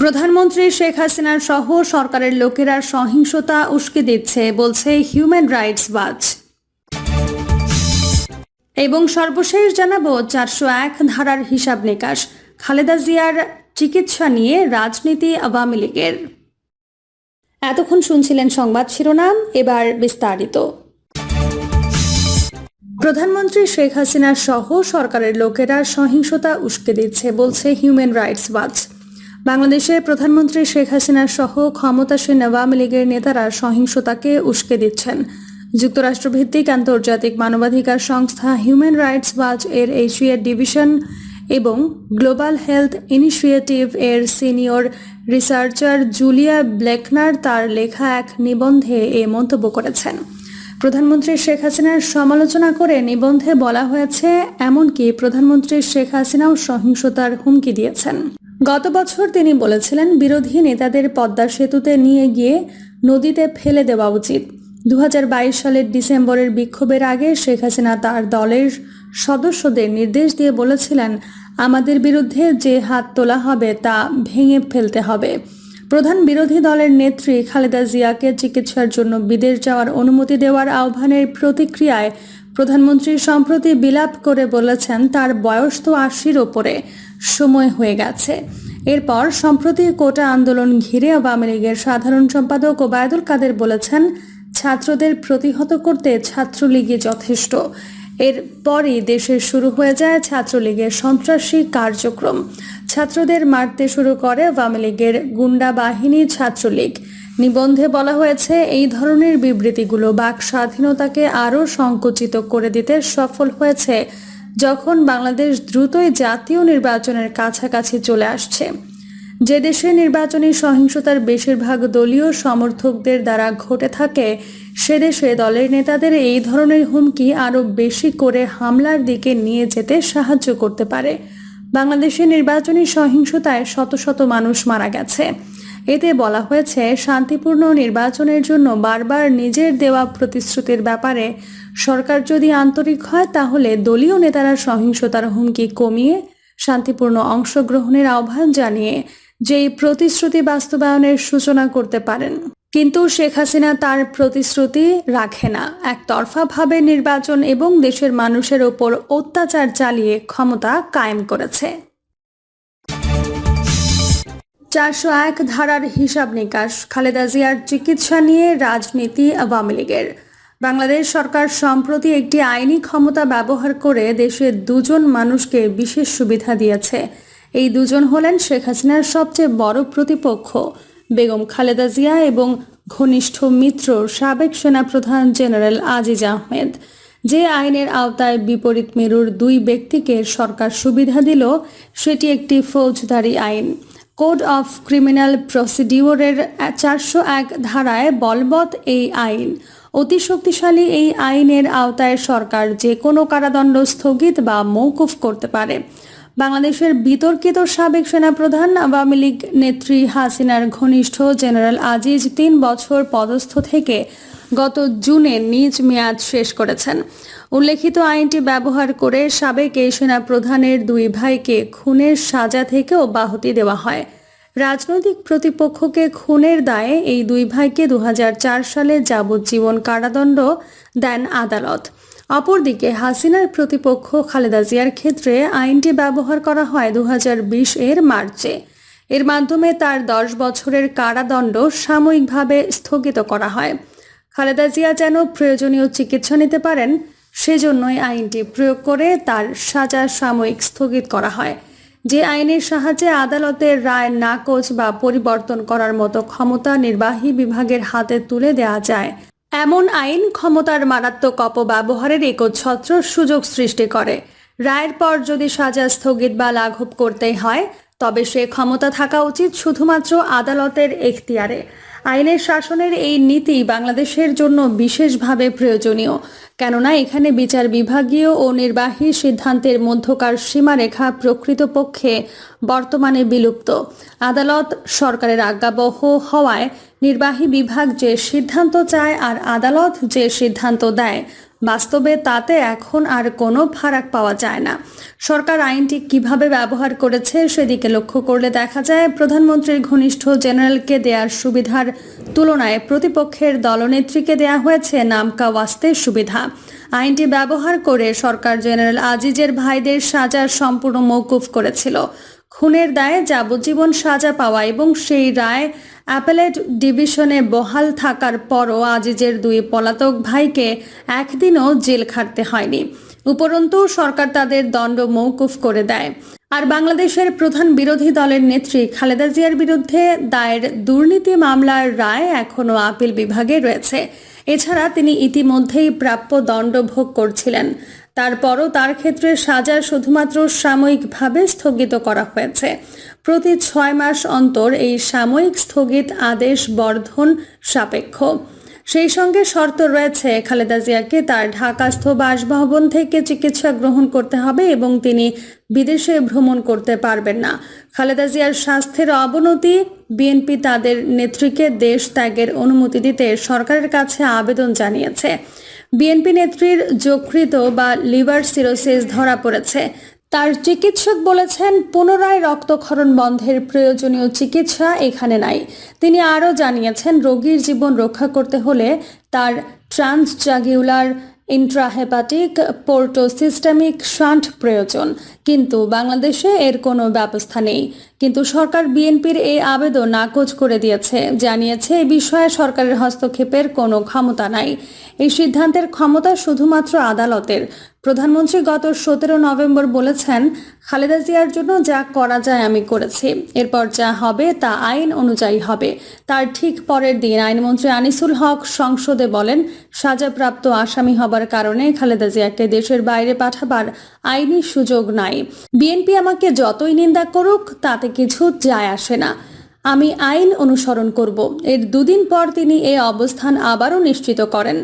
প্রধানমন্ত্রী শেখ হাসিনার সহ সরকারের লোকেরা সহিংসতা উস্কে দিচ্ছে, বলছে হিউম্যান রাইটস ওয়াচ এবং সর্বশেষ জানাব, চারশো এক ধারার হিসাব নিকাশ। খালেদা জিয়ার চিকিৎসা নিয়ে রাজনীতি আওয়ামী লীগের। এতক্ষণ শুনছিলেন সংবাদ শিরোনাম, এবার বিস্তারিত। প্রধানমন্ত্রী শেখ হাসিনার সহ সরকারের লোকেরা সহিংসতা উস্কে দিচ্ছে, বলছে হিউম্যান রাইটস ওয়াচ বাংলাদেশের প্রধানমন্ত্রী শেখ হাসিনার সহ ক্ষমতাসীন আওয়ামী লীগের নেতারা সহিংসতাকে উস্কে দিচ্ছেন। যুক্তরাষ্ট্রভিত্তিক আন্তর্জাতিক মানবাধিকার সংস্থা হিউম্যান রাইটস ওয়াচ এর এশিয়ার ডিভিশন এবং গ্লোবাল হেলথ ইনিশিয়েটিভ এর সিনিয়র রিসার্চার জুলিয়া ব্লেকনার তার লেখা এক নিবন্ধে এ মন্তব্য করেছেন। প্রধানমন্ত্রী শেখ হাসিনার সমালোচনা করে নিবন্ধে বলা হয়েছে, এমনকি প্রধানমন্ত্রী শেখ হাসিনাও সহিংসতার হুমকি দিয়েছেন। গত বছর তিনি বলেছিলেন, বিরোধী নেতাদের পদ্মা সেতুতে নিয়ে গিয়ে নদীতে ফেলে দেওয়া উচিত। দু হাজার বাইশ সালের ডিসেম্বরের বিক্ষোভের আগে শেখ হাসিনা তার দলের সদস্যদের নির্দেশ দিয়ে বলেছিলেন, আমাদের বিরুদ্ধে যে হাত তোলা হবে তা ভেঙে ফেলতে হবে। প্রধান বিরোধী দলের নেত্রী খালেদা জিয়াকে চিকিৎসার জন্য বিদেশ যাওয়ার অনুমতি দেওয়ার আহ্বানের প্রতিক্রিয়ায় প্রধানমন্ত্রী সম্প্রতি বিলাপ করে বলেছেন, তার বয়স তো আশির ওপরে। সময় হয়ে গেছে। এরপর সম্প্রতি কোটা আন্দোলন ঘিরে আওয়ামী লীগের সাধারণ সম্পাদক ওবায়দুল কাদের বলেছেন, ছাত্রদের প্রতিহত করতে ছাত্রলীগই যথেষ্ট। এরপরই দেশে শুরু হয়ে যায় ছাত্রলীগের সন্ত্রাসী কার্যক্রম। ছাত্রদের মারতে শুরু করে আওয়ামী লীগের গুন্ডা বাহিনী ছাত্রলীগ। নিবন্ধে বলা হয়েছে, এই ধরনের বিবৃতিগুলো বাক স্বাধীনতাকে আরও সংকুচিত করে দিতে সফল হয়েছে যখন বাংলাদেশ দ্রুতই জাতীয় নির্বাচনের কাছাকাছি চলে আসছে। যে দেশে নির্বাচনী সহিংসতার বেশিরভাগ দলীয় সমর্থকদের দ্বারা ঘটে থাকে, সে দেশে দলের নেতাদের এই ধরনের হুমকি আরও বেশি করে হামলার দিকে নিয়ে যেতে সাহায্য করতে পারে। বাংলাদেশে নির্বাচনী সহিংসতায় শত শত মানুষ মারা গেছে। এতে বলা হয়েছে, শান্তিপূর্ণ নির্বাচনের জন্য বারবার নিজের দেওয়া প্রতিশ্রুতির ব্যাপারে সরকার যদি আন্তরিক হয়, তাহলে দলীয় নেতারা সহিংসতার হুমকি কমিয়ে শান্তিপূর্ণ অংশগ্রহণের আহ্বান জানিয়ে যেই প্রতিশ্রুতি বাস্তবায়নের সূচনা করতে পারেন। কিন্তু শেখ হাসিনা তার প্রতিশ্রুতি রাখে না। একতরফাভাবে নির্বাচন এবং দেশের মানুষের ওপর অত্যাচার চালিয়ে ক্ষমতা কায়েম করেছে। চারশো এক ধারার হিসাব নিকাশ। খালেদা জিয়ার চিকিৎসা নিয়ে রাজনীতি আওয়ামী লীগের। বাংলাদেশ সরকার সম্প্রতি একটি আইনি ক্ষমতা ব্যবহার করে দেশের দুজন মানুষকে বিশেষ সুবিধা দিয়েছে। এই দুজন হলেন শেখ হাসিনার সবচেয়ে বড় প্রতিপক্ষ, বেগম খালেদা জিয়া এবং ঘনিষ্ঠ মিত্র, সাবেক সেনাপ্রধান জেনারেল আজিজ আহমেদ। যে আইনের আওতায় বিপরীত মেরুর দুই ব্যক্তিকে সরকার সুবিধা দিল, সেটি একটি ফৌজদারি আইন। কোড অফ ক্রিমিনাল প্রসিডিওরের চারশো এক ধারায় বলবৎ এই আইন। অতি শক্তিশালী এই আইনের আওতায় সরকার যে কোনো কারাদণ্ড স্থগিত বা মৌকুফ করতে পারে। বাংলাদেশের বিতর্কিত সাবেক সেনাপ্রধান আওয়ামী লীগ নেত্রী হাসিনার ঘনিষ্ঠ জেনারেল আজিজ তিন বছর পদস্থ থেকে গত জুনে নিজ মেয়াদ শেষ করেছেন। উল্লেখিত আইনটি ব্যবহার করে সাবেক এই সেনাপ্রধানের দুই ভাইকে খুনের সাজা থেকে অব্যাহতি দেওয়া হয়। রাজনৈতিক প্রতিপক্ষকে খুনের দায়ে এই দুই ভাইকে দু হাজার চার সালে যাবজ্জীবন কারাদণ্ড দেন আদালত। অপরদিকে হাসিনার প্রতিপক্ষ খালেদা জিয়ার ক্ষেত্রে আইনটি ব্যবহার করা হয় দু হাজার বিশ এর মার্চে। এর মাধ্যমে তার দশ বছরের কারাদণ্ড সাময়িকভাবে স্থগিত করা হয়। খালেদা জিয়া যেন প্রয়োজনীয় চিকিৎসা নিতে পারেন, সেজন্যই আইনটি প্রয়োগ করে তার সাজা সাময়িক স্থগিত করা হয়। যে আইনের সাহায্যে আদালতের রায় নাকচ বা পরিবর্তন করার মতো ক্ষমতা নির্বাহী বিভাগের হাতে তুলে দেওয়া যায় এমন আইন ক্ষমতার মারাত্মক অপব্যবহারের একচ্ছত্র সুযোগ সৃষ্টি করে। রায়ের পর যদি সাজা স্থগিত বা লাঘব করতে হয়, তবে সে ক্ষমতা থাকা উচিত শুধুমাত্র আদালতের এখতিয়ারে। আইনের শাসনের এই নীতি বাংলাদেশের জন্য বিশেষভাবে প্রয়োজনীয়। কেননা, এখানে বিচার বিভাগীয় ও নির্বাহী সিদ্ধান্তের মধ্যকার সীমারেখা প্রকৃতপক্ষে বর্তমানে বিলুপ্ত। আদালত সরকারের আজ্ঞাবহ হওয়ায় নির্বাহী বিভাগ যে সিদ্ধান্ত চায় আর আদালত যে সিদ্ধান্ত দেয় বাস্তবে তাতে এখন আর কোনো ফারাক পাওয়া যায় না। সরকার আইনটি কীভাবে ব্যবহার করেছে সেদিকে লক্ষ্য করলে দেখা যায়, প্রধানমন্ত্রীর ঘনিষ্ঠ জেনারেলকে দেয়ার সুবিধার তুলনায় প্রতিপক্ষের দলনেত্রীকে দেয়া হয়েছে নামকা ওয়াস্তের সুবিধা। আইনটি ব্যবহার করে সরকার জেনারেল আজিজের ভাইদের সাজার সম্পূর্ণ মৌকুফ করেছিল। খুনের দায়ে যাবজ্জীবন সাজা পাওয়া এবং সেই রায় অ্যাপেলেট ডিভিশনে বহাল থাকার পরও আজিজের দুই পলাতক ভাইকে একদিনও জেল খাটতে হয়নি। উপরন্তু সরকার তাদের দণ্ড মৌকুফ করে দেয়। আর বাংলাদেশের প্রধান বিরোধী দলের নেত্রী খালেদা জিয়ার বিরুদ্ধে দায়ের দুর্নীতি মামলার রায় এখনও আপিল বিভাগে রয়েছে। এছাড়া তিনি ইতিমধ্যেই প্রাপ্য দণ্ড ভোগ করছিলেন। তারপরও তার ক্ষেত্রে সাজা শুধুমাত্র সাময়িকভাবে স্থগিত করা হয়েছে। প্রতি ছয় মাস অন্তর এই সাময়িক স্থগিত আদেশ বর্ধন সাপেক্ষ। সেই সঙ্গে শর্ত রয়েছে, খালেদা জিয়াকে তার ঢাকাস্থ বাসভবন থেকে চিকিৎসা গ্রহণ করতে হবে এবং তিনি বিদেশে ভ্রমণ করতে পারবেন না। খালেদা জিয়ার স্বাস্থ্যের অবনতি, বিএনপি তাদের নেত্রীকে দেশ ত্যাগের অনুমতি দিতে সরকারের কাছে আবেদন জানিয়েছে। বিএনপি নেত্রীর যকৃত বা লিভার সিরোসিস ধরা পড়েছে। তার চিকিৎসক বলেছেন, পুনরায় রক্তক্ষরণ বন্ধের প্রয়োজনীয় চিকিৎসা এখানে নাই। তিনি আরও জানিয়েছেন, রোগীর জীবন রক্ষা করতে হলে তার ট্রান্সজাগিউলার, ইন্ট্রাহেপাটিক, পোর্টোসিস্টেমিক শান্ট প্রয়োজন। কিন্তু বাংলাদেশে এর কোনো ব্যবস্থা নেই। কিন্তু সরকার বিএনপির এই আবেদন নাকচ করে দিয়েছে। জানিয়েছে এই বিষয়ে সরকারের হস্তক্ষেপের কোনো ক্ষমতা নাই। এই সিদ্ধান্তের ক্ষমতা শুধুমাত্র আদালতের। প্রধানমন্ত্রী গত সতেরো নভেম্বর বলেছেন, খালেদা জিয়ার জন্য যা করা যায় আমি করেছি। এরপর যা হবে তা আইন অনুযায়ী হবে। তার ঠিক পরের দিন আইনমন্ত্রী আনিসুল হক সংসদে বলেন, সাজাপ্রাপ্ত আসামি হবার কারণে খালেদা জিয়াকে দেশের বাইরে পাঠাবার আইনি সুযোগ নাই। বিএনপি আমাকে যতই নিন্দা করুক, তাতে কিছু যায় আসে না। আমি আইন অনুসরণ করব। এর দুদিন পর তিনি এ অবস্থান আবারও নিশ্চিত করেন।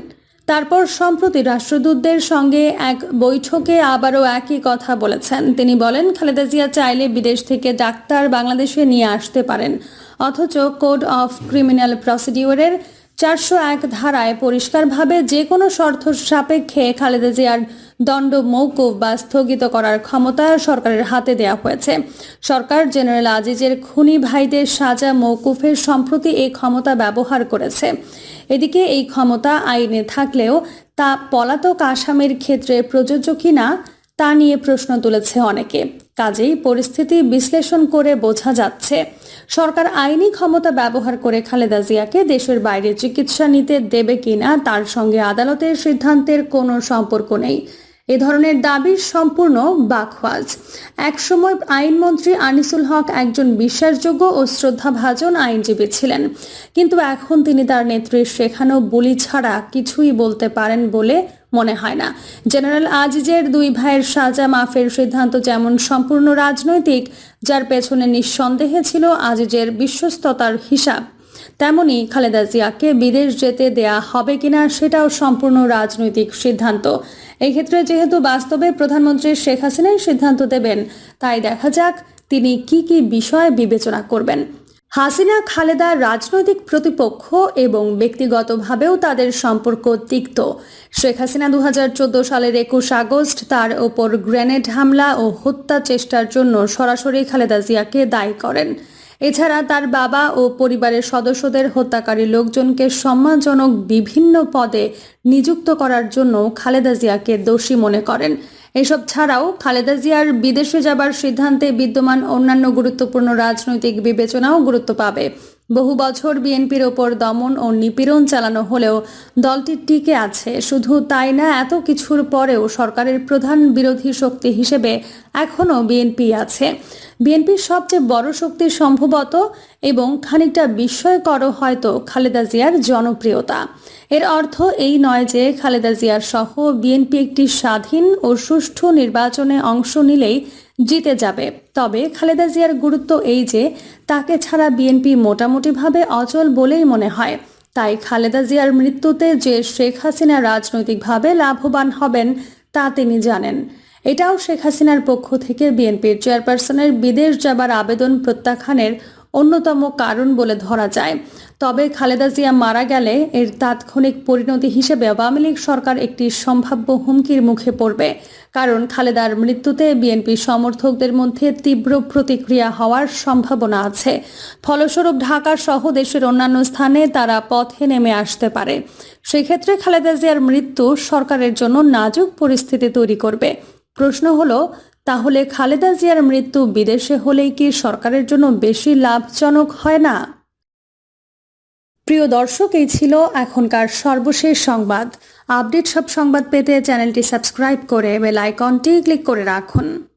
তারপর সম্প্রতি রাষ্ট্রদূতদের সঙ্গে এক বৈঠকে আবারও একই কথা বলেছেন। তিনি বলেন, খালেদা জিয়া চাইলে বিদেশ থেকে ডাক্তার বাংলাদেশে নিয়ে আসতে পারেন, অথচ কোড অফ ক্রিমিনাল প্রসিডিওরের চারশো এক ধারায় পরিষ্কারভাবে যে কোনো শর্ত সাপেক্ষে খালেদা জিয়ার দণ্ড মৌকুফ বা স্থগিত করার ক্ষমতা সরকারের হাতে দেওয়া হয়েছে। সরকার জেনারেল আজিজের খুনি ভাইদের সাজা মৌকুফের সম্প্রতি এই ক্ষমতা ব্যবহার করেছে। এদিকে এই ক্ষমতা আইনে থাকলেও তা পলাতক আসামের ক্ষেত্রে প্রযোজ্য কিনা তা নিয়ে প্রশ্ন তুলেছে অনেকে। কাজেই পরিস্থিতি বিশ্লেষণ করে বোঝা যাচ্ছে। সরকার আইনি ক্ষমতা ব্যবহার করে খালেদা জিয়াকে দেশের বাইরে চিকিৎসা নিতে দেবে কিনা তার সঙ্গে আদালতের সিদ্ধান্তের কোনো সম্পর্ক নেই। এ ধরনের দাবি সম্পূর্ণ বাকওয়াজ। একসময় আইনমন্ত্রী আনিসুল হক একজন বিশ্বাসযোগ্য ও শ্রদ্ধাভাজন আইনজীবী ছিলেন। কিন্তু এখন তিনি তার নেত্রীর শেখানো বলি ছাড়া কিছুই বলতে পারেন বলে মনে হয় না। জেনারেল আজিজের দুই ভাইয়ের সাজা মাফের সিদ্ধান্ত যেমন সম্পূর্ণ রাজনৈতিক, যার পেছনে নিঃসন্দেহে ছিল আজিজের বিশ্বস্ততার হিসাব, তেমনি খালেদা জিয়াকে বিদেশ যেতে দেয়া হবে কিনা সেটাও সম্পূর্ণ রাজনৈতিক সিদ্ধান্ত। এই ক্ষেত্রে যেহেতু বাস্তবে প্রধানমন্ত্রী শেখ হাসিনাই সিদ্ধান্ত দেবেন, তাই দেখা যাক তিনি কি কি বিষয় বিবেচনা করবেন। হাসিনা, খালেদা রাজনৈতিক প্রতিপক্ষ এবং ব্যক্তিগতভাবেও তাদের সম্পর্ক তিক্ত। শেখ হাসিনা দু হাজার চোদ্দ সালের একুশ আগস্ট তার ওপর গ্রেনেড হামলা ও হত্যা চেষ্টার জন্য সরাসরি খালেদা জিয়াকে দায়ী করেন। এছাড়া তার বাবা ও পরিবারের সদস্যদের হত্যাকারী লোকজনকে সম্মানজনক বিভিন্ন পদে নিযুক্ত করার জন্য খালেদা জিয়াকে দোষী মনে করেন। এসব ছাড়াও খালেদা জিয়ার বিদেশে যাবার সিদ্ধান্তে বিদ্যমান অন্যান্য গুরুত্বপূর্ণ রাজনৈতিক বিবেচনাও গুরুত্ব পাবে। বহু বছর বিএনপির ওপর দমন ও নিপীড়ন চালানো হলেও দলটি টিকে আছে। শুধু তাই না, এত কিছুর পরেও সরকারের প্রধান বিরোধী শক্তি হিসেবে এখনও বিএনপি আছে। বিএনপির সবচেয়ে বড় শক্তি সম্ভবত এবং খানিকটা বিস্ময়কর হয়তো খালেদা জিয়ার জনপ্রিয়তা। এর অর্থ এই নয় যে খালেদা জিয়ার সহ বিএনপি একটি স্বাধীন ও সুষ্ঠু নির্বাচনে অংশ নিলেই জিতে যাবে। তবে খালেদা জিয়ার গুরুত্ব এই যে, তাকে ছাড়া বিএনপি মোটামুটিভাবে অচল বলেই মনে হয়। তাই খালেদা জিয়ার মৃত্যুতে যে শেখ হাসিনা রাজনৈতিকভাবে লাভবান হবেন, তা তিনি জানেন। এটাও শেখ হাসিনার পক্ষ থেকে বিএনপির চেয়ারপারসনের বিদেশ যাবার আবেদন প্রত্যাখ্যানের অন্যতম কারণ বলে ধরা যায়। তবে খালেদা জিয়া মারা গেলে এর তাৎক্ষণিক পরিণতি হিসেবে আওয়ামী লীগ সরকার একটি সম্ভাব্য হুমকির মুখে পড়বে। কারণ খালেদার মৃত্যুতে বিএনপি সমর্থকদের মধ্যে তীব্র প্রতিক্রিয়া হওয়ার সম্ভাবনা আছে। ফলস্বরূপ ঢাকা সহ দেশের অন্যান্য স্থানে তারা পথে নেমে আসতে পারে। সেক্ষেত্রে খালেদা জিয়ার মৃত্যু সরকারের জন্য নাজুক পরিস্থিতি তৈরি করবে। প্রশ্ন হলো তাহলে খালেদা জিয়ার মৃত্যু বিদেশে হলেই কি সরকারের জন্য বেশি লাভজনক হয় না? প্রিয় দর্শক, এই ছিল এখনকার সর্বশেষ সংবাদ। আপডেট সব সংবাদ পেতে চ্যানেলটি সাবস্ক্রাইব করে বেল আইকনটি ক্লিক করে রাখুন।